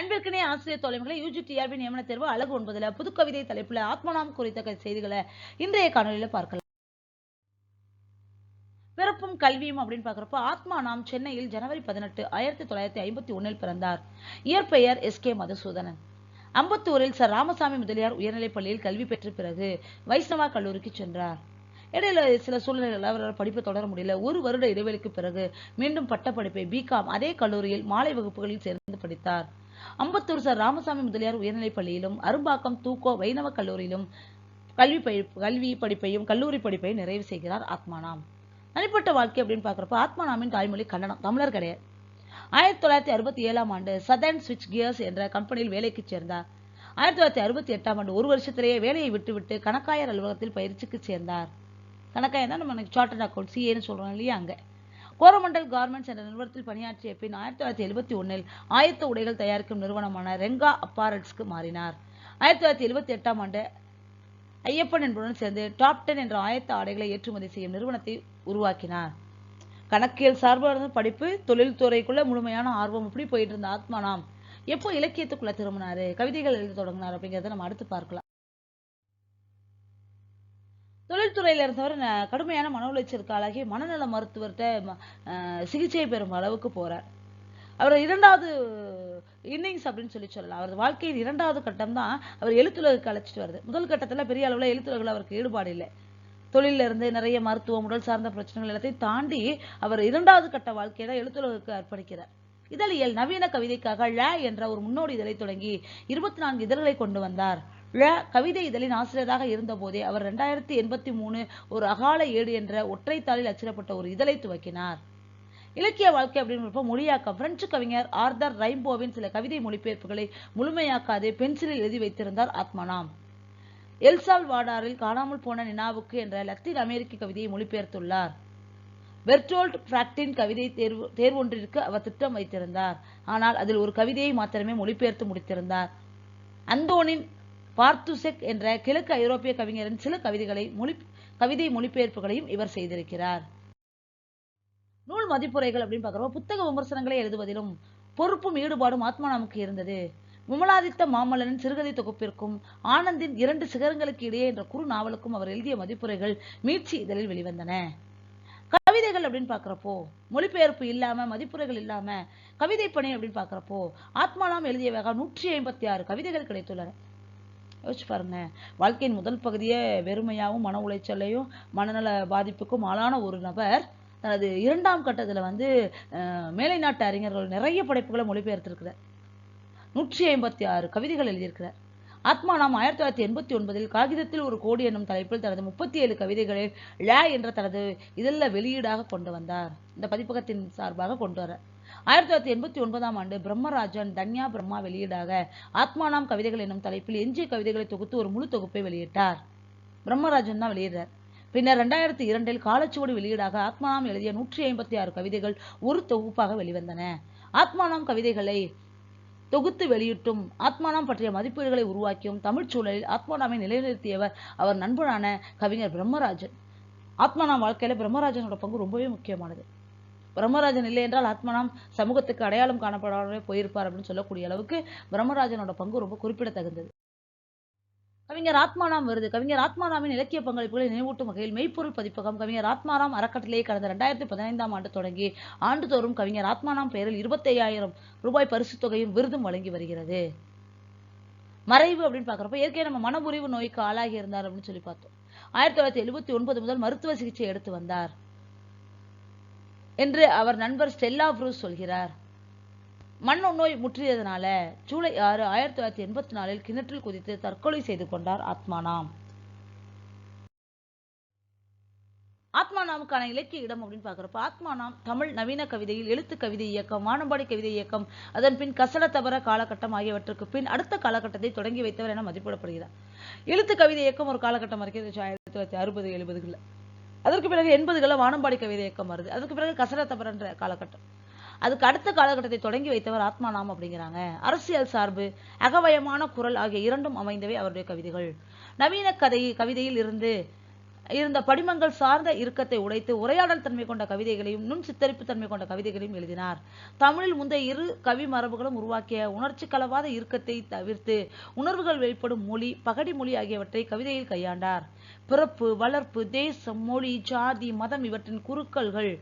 அன்பிற்கினே ஆசிரியர் தோழமைகளை UG TRP நியமன தேர்வு அழகு ஒன்பதுல புதுக்கவிதை தலைப்புல ஆத்மநாம் குறித்த செய்திகளை இன்றைய காணொலியில பார்க்கலாம். பிறப்பும் கல்வியும் அப்படின்னு பார்க்குறப்ப ஆத்மா நாம் சென்னையில் ஜனவரி பதினெட்டு ஆயிரத்தி தொள்ளாயிரத்தி ஐம்பத்தி ஒன்னில் பிறந்தார். இயற்பெயர் எஸ். கே. மதுசூதனன். அம்பத்தூரில் சர். ராமசாமி முதலியார் உயர்நிலைப் பள்ளியில் கல்வி பெற்ற பிறகு வைஷ்ணவா கல்லூரிக்கு சென்றார். இடையில சில சூழ்நிலைகள் அவரால் படிப்பு தொடர முடியல. ஒரு வருட இடைவெளிக்கு பிறகு மீண்டும் பட்டப்படிப்பை பிகாம் அதே கல்லூரியில் மாலை வகுப்புகளில் சேர்ந்து படித்தார். அம்பத்தூர் சார் ராமசாமி முதலியார் உயர்நிலைப் பள்ளியிலும் அரும்பாக்கம் தூக்கோ வைணவ கல்லூரியிலும் கல்வி படி கல்வி படிப்பையும் கல்லூரி படிப்பையும் நிறைவு செய்கிறார் ஆத்மானாம் தனிப்பட்ட வாழ்க்கை அப்படின்னு பார்க்குறப்ப ஆத்மானாமின் தாய்மொழி கன்னடம் தமிழர் கிடையாது. ஆயிரத்தி தொள்ளாயிரத்தி அறுபத்தி ஏழாம் ஆண்டு சதர்ன் ஸ்விட்ச் கியர்ஸ் என்ற கம்பெனியில் வேலைக்கு சேர்ந்தார். ஆயிரத்தி தொள்ளாயிரத்தி அறுபத்தி எட்டாம் ஆண்டு ஒரு வருஷத்திலேயே வேலையை விட்டுவிட்டு கணக்காயர் அலுவலகத்தில் பயிற்சிக்கு சேர்ந்தார். கணக்காயர் தான் நம்ம சார்ட்டர்ட் அக்கௌண்ட் சிஏன்னு சொல்கிறோம் இல்லையா அங்கே. கோரமண்டல் கார்மெண்ட்ஸ் என்ற நிறுவனத்தில் பணியாற்றிய பின் ஆயிரத்தி தொள்ளாயிரத்தி எழுபத்தி ஒன்னில் ஆயத்த உடைகள் தயாரிக்கும் நிறுவனமான ரெங்கா அப்பாரட்ஸ்க்கு மாறினார். ஆயிரத்தி தொள்ளாயிரத்தி எழுபத்தி எட்டாம் ஆண்டு ஐயப்பன் என்பவருடன் சேர்ந்து டாப் டென் என்ற ஆயத்த ஆடைகளை ஏற்றுமதி செய்யும் நிறுவனத்தை உருவாக்கினார். கணக்கியல் சார்பான படிப்பு தொழில்துறைக்குள்ள முழுமையான ஆர்வம் இப்படி போயிட்டு இருந்த ஆத்மானாம் எப்போ இலக்கியத்துக்குள்ள திரும்பினாரு கவிதைகள் எழுத தொடங்கினார் அப்படிங்கிறத நம்ம அடுத்து பார்க்கலாம். தொழில்துறையில இருந்தவர் கடுமையான மன உளைச்சலுக்கு ஆளாகி மனநல மருத்துவர்கிட்ட சிகிச்சை பெறும் அளவுக்கு போறார். அவர் இரண்டாவது இன்னிங்ஸ் அப்படின்னு சொல்லி சொல்லலாம். அவரது வாழ்க்கையின் இரண்டாவது கட்டம் தான் அவர் எழுத்துலகுக்கு அழைச்சிட்டு வருது முதல் கட்டத்துல பெரிய அளவுல எழுத்துலகில் அவருக்கு ஈடுபாடு இல்லை. தொழிலில் இருந்து நிறைய மருத்துவம் உடல் சார்ந்த பிரச்சனைகள் எல்லாத்தையும் தாண்டி அவர் இரண்டாவது கட்ட வாழ்க்கையை எழுத்துலகுக்கு அர்ப்பணிக்கிறார். இதழியல் நவீன கவிதைக்காக ழ என்ற ஒரு முன்னோடி இதழை தொடங்கி இருபத்தி நான்கு இதழ்களை கொண்டு வந்தார். ழ கவிதை இதழின் ஆசிரியராக இருந்தபோதே அவர் ரெண்டாயிரத்தி எண்பத்தி மூணு ஒரு அகால ஏடு என்ற ஒற்றைத்தாளில் அச்சிடப்பட்ட ஒரு இதழை துவக்கினார். இலக்கிய வாழ்க்கை அப்படின்னு மொழியாக்கம். பிரெஞ்சு கவிஞர் ஆர்தர் ரைம்போவின் சில கவிதை மொழிபெயர்ப்புகளை முழுமையாக்காதே பென்சிலில் எழுதி வைத்திருந்தார் ஆத்மனாம். எல்சால் வாடாரில் காணாமல் போன நினாவுக்கு என்ற லத்தீன் அமெரிக்க கவிதையை மொழிபெயர்த்துள்ளார். பெர்டோல்ட் பிராக்டின் கவிதை தேர்வு தேர்வொன்றிற்கு அவர் திட்டம் வைத்திருந்தார். ஆனால் அதில் ஒரு கவிதையை மாத்திரமே மொழிபெயர்த்து முடித்திருந்தார். அந்தோனின் பார்த்துசெக் என்ற கிழக்கு ஐரோப்பிய கவிஞரின் சில கவிதைகளை மொழி கவிதை மொழிபெயர்ப்புகளையும் இவர் செய்திருக்கிறார். நூல் மதிப்புரைகள் அப்படின்னு பார்க்குறப்ப புத்தக விமர்சனங்களை எழுதுவதிலும் பொறுப்பும் ஈடுபாடும் ஆத்மானாமுக்கு இருந்தது. விமலாதித்த மாமல்லனின் சிறுகதை தொகுப்பிற்கும் ஆனந்தின் இரண்டு சிகரங்களுக்கு இடையே என்ற குறு நாவலுக்கும் அவர் எழுதிய மதிப்புரைகள் மீட்சி இதழில் வெளிவந்தன. கவிதைகள் அப்படின்னு பார்க்குறப்போ மொழிபெயர்ப்பு இல்லாம மதிப்புரைகள் இல்லாம கவிதை பணி அப்படின்னு பார்க்குறப்போ ஆத்மானாம் எழுதியவாக நூற்றி ஐம்பத்தி ஆறு கவிதைகள் கிடைத்துள்ளன. யோசிச்சு பாருங்க. வாழ்க்கையின் முதல் பகுதியே வெறுமையாகவும் மன உளைச்சலையும் மனநல பாதிப்புக்கும் ஆளான ஒரு நபர் தனது இரண்டாம் கட்டத்துல வந்து மேலை நாட்டு அறிஞர்கள் நிறைய படைப்புகளை மொழிபெயர்த்திருக்கிறார். நூற்றி ஐம்பத்தி ஆறு கவிதைகள் எழுதியிருக்கிறார். ஆத்மானாம் ஆயிரத்தி தொள்ளாயிரத்தி எண்பத்தி ஒன்பதில் காகிதத்தில் ஒரு கோடி என்னும் தலைப்பில் தனது முப்பத்தி ஏழு கவிதைகளில் ழ என்ற தனது இதழில் வெளியீடாக கொண்டு வந்தார். இந்த பதிப்பகத்தின் சார்பாக கொண்டு வர ஆயிரத்தி தொள்ளாயிரத்தி எண்பத்தி ஒன்பதாம் ஆண்டு பிரம்மராஜன் தன்யா பிரம்மா வெளியீடாக ஆத்மானாம் கவிதைகள் என்னும் தலைப்பில் எஞ்சிய கவிதைகளை தொகுத்து ஒரு முழு தொகுப்பை வெளியிட்டார். பிரம்மராஜன் தான் வெளியிடுறார். பின்னர் ரெண்டாயிரத்தி இரண்டில் காலச்சுவடு வெளியீடாக ஆத்மானாம் எழுதிய நூற்றி ஐம்பத்தி ஆறு கவிதைகள் ஒரு தொகுப்பாக வெளிவந்தன. ஆத்மானாம் கவிதைகளை தொகுத்து வெளியிட்டும் ஆத்மானாம் பற்றிய மதிப்பீடுகளை உருவாக்கியும் தமிழ்ச் சூழலில் ஆத்மானாமை நிலைநிறுத்தியவர் அவர் நண்பனான கவிஞர் பிரம்மராஜன். ஆத்மானாம் வாழ்க்கையில பிரம்மராஜனோட பங்கு ரொம்பவே முக்கியமானது. பிரம்மராஜன் இல்லை என்றால் ஆத்மனாம் சமூகத்துக்கு அடையாளம் காணப்படாமலே போயிருப்பார் அப்படின்னு சொல்லக்கூடிய அளவுக்கு பிரம்மராஜனோட பங்கு ரொம்ப குறிப்பிடத்தகுந்தது. கவிஞர் ஆத்மாராம் வருது. கவிஞர் ஆத்மாராமின் இலக்கிய பங்களிப்புகளை நினைவூட்டும் வகையில் மெய்ப்பொருள் பதிப்பகம் கவிஞர் ஆத்மாராம் அறக்கட்டளையை கடந்த ரெண்டாயிரத்தி பதினைந்தாம் ஆண்டு தொடங்கி ஆண்டுதோறும் கவிஞர் ஆத்மாராம் பெயரில் இருபத்தையாயிரம் ரூபாய் பரிசுத் தொகையும் விருதும் வழங்கி வருகிறது. மறைவு அப்படின்னு பார்க்குறப்ப ஏற்கனவே நம்ம மனமுறிவு நோய்க்கு ஆளாகி இருந்தார் அப்படின்னு சொல்லி பார்த்தோம். ஆயிரத்தி தொள்ளாயிரத்தி எழுபத்தி ஒன்பது முதல் மருத்துவ சிகிச்சை எடுத்து வந்தார். என்று அவர் நண்பர் ஸ்டெல்லா புரூஸ் சொல்கிறார். மண்ணு நோய் முற்றியதனால ஜூலை ஆறு ஆயிரத்தி தொள்ளாயிரத்தி எண்பத்தி நாலில் கிணற்றில் குதித்து தற்கொலை செய்து கொண்டார் ஆத்மானாம் ஆத்மானாமுக்கான இலக்கிய இடம் அப்படின்னு பார்க்குறப்ப ஆத்மானாம் தமிழ் நவீன கவிதையில் எழுத்து கவிதை இயக்கம் வானம்பாடி கவிதை இயக்கம் அதன் பின் கசட தபர காலகட்டம் ஆகியவற்றுக்கு பின் அடுத்த காலகட்டத்தை தொடங்கி வைத்தவர் என மதிப்பிடப்படுகிறார். எழுத்து கவிதை இயக்கம் ஒரு காலகட்டம் வரைக்கும் ஆயிரத்தி தொள்ளாயிரத்தி அறுபது எழுபதுகளில். அதற்கு பிறகு எண்பதுகளில் வானம்பாடி கவிதை இயக்கம் வருது. அதுக்கு பிறகு கசட என்ற காலகட்டம். அதுக்கு அடுத்த காலகட்டத்தை தொடங்கி வைத்தவர் ஆத்மானாம் அப்படிங்கிறாங்க. அரசியல் சார்பு அகவயமான குரல் ஆகிய இரண்டும் அமைந்தவை அவருடைய கவிதைகள். நவீன கதை கவிதையில் இருந்து இருந்த படிமங்கள் சார்ந்த இறுக்கத்தை உடைத்து உரையாடல் தன்மை கொண்ட கவிதைகளையும் நுண் சித்தரிப்பு தன்மை கொண்ட கவிதைகளையும் எழுதினார். தமிழில் முந்தைய இரு கவி மரபுகளும் உருவாக்கிய உணர்ச்சி கலவாத இறுக்கத்தை தவிர்த்து உணர்வுகள் வெளிப்படும் மொழி பகடி மொழி ஆகியவற்றை கவிதையில் கையாண்டார். பிறப்பு வளர்ப்பு தேசம் மொழி ஜாதி மதம் இவற்றின் குறுக்கல்கள்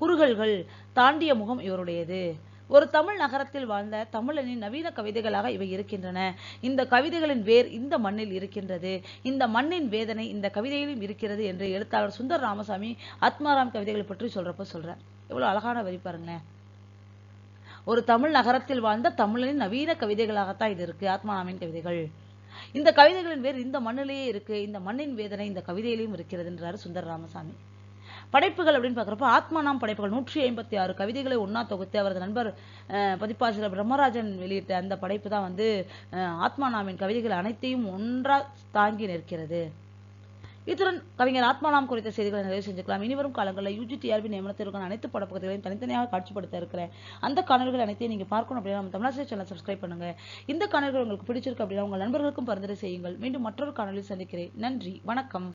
குறுகல்கள் தாண்டிய முகம் இவருடையது. ஒரு தமிழ் நகரத்தில் வாழ்ந்த தமிழனின் நவீன கவிதைகளாக இவை இருக்கின்றன. இந்த கவிதைகளின் வேர் இந்த மண்ணில் இருக்கின்றது. இந்த மண்ணின் வேதனை இந்த கவிதையிலும் இருக்கிறது என்று எழுத்தாளர் சுந்தர் ராமசாமி ஆத்மாராம் கவிதைகளை பற்றி சொல்றப்ப சொல்றார். எவ்வளவு அழகான வரி பாருங்களேன் ஒரு தமிழ் நகரத்தில் வாழ்ந்த தமிழனின் நவீன கவிதைகளாகத்தான் இது இருக்கு ஆத்மாராமின் கவிதைகள். இந்த கவிதைகளின் வேர் இந்த மண்ணிலேயே இருக்கு இந்த மண்ணின் வேதனை இந்த கவிதையிலையும் இருக்கிறது என்றார் சுந்தர் ராமசாமி. படைப்புகள் அப்படின்னு பார்க்குறப்ப ஆத்மானாம் படைப்புகள் நூற்றி ஐம்பத்தி ஆறு கவிதைகளை ஒன்றா தொகுத்து அவரது நண்பர் பதிப்பாசிரியர் பிரம்மராஜன் வெளியிட்ட அந்த படைப்பு தான் வந்து ஆத்மானாமின் கவிதைகள் அனைத்தையும் ஒன்றா தாங்கி நிற்கிறது. இத்துடன் கவிஞர் ஆத்மானாம் குறித்த செய்திகளை நிறைவு செஞ்சுக்கலாம். இனிவரும் காலங்களில் யூஜிடிஆர்பி நியமனத்திற்கான அனைத்து படப்பகுதிகளையும் தனித்தனியாக காட்சிப்படுத்த இருக்கிறேன் அந்த காணொலிகள் அனைத்தையும் நீங்கள் பார்க்கணும் அப்படின்னா நம்ம தமிழாசிரியர் சேனல் சப்ஸ்கிரைப் பண்ணுங்க. இந்த காணொலிகள் உங்களுக்கு பிடிச்சிருக்கு அப்படின்னா உங்கள் நண்பர்களுக்கும் பரிந்துரை செய்யுங்கள். மீண்டும் மற்றொரு காணொலி சந்திக்கிறேன். நன்றி. வணக்கம்.